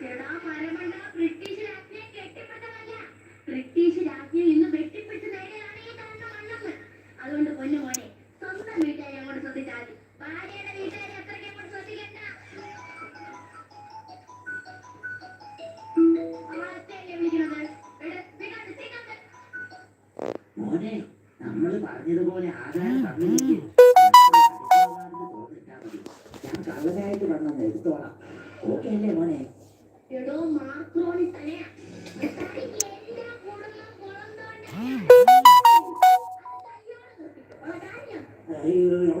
British രാജ്ഞിയെ കെട്ടിപ്പെട്ടതല്ല British രാജ്ഞി ഇന്ന് വെട്ടിപ്പിടിച്ച് നേരെയാണ് ഈ അതുകൊണ്ട് പൊന്നു മോനെ സ്വന്തം വീട്ടുകാരെ അങ്ങോട്ട് ശ്രദ്ധിച്ചാൽ മതി. ഭാര്യയുടെ വീട്ടുകാരെ അത്രയ്ക്ക് അങ്ങോട്ട് മോനെ നമ്മൾ പറഞ്ഞതുപോലെ ആകാരം തമ്മിലേക്ക് ഞാൻ കള്ളനായിട്ട് വന്നത് എടുത്തോളാം. ഓക്കെ അല്ലേ മോനെ? Giày.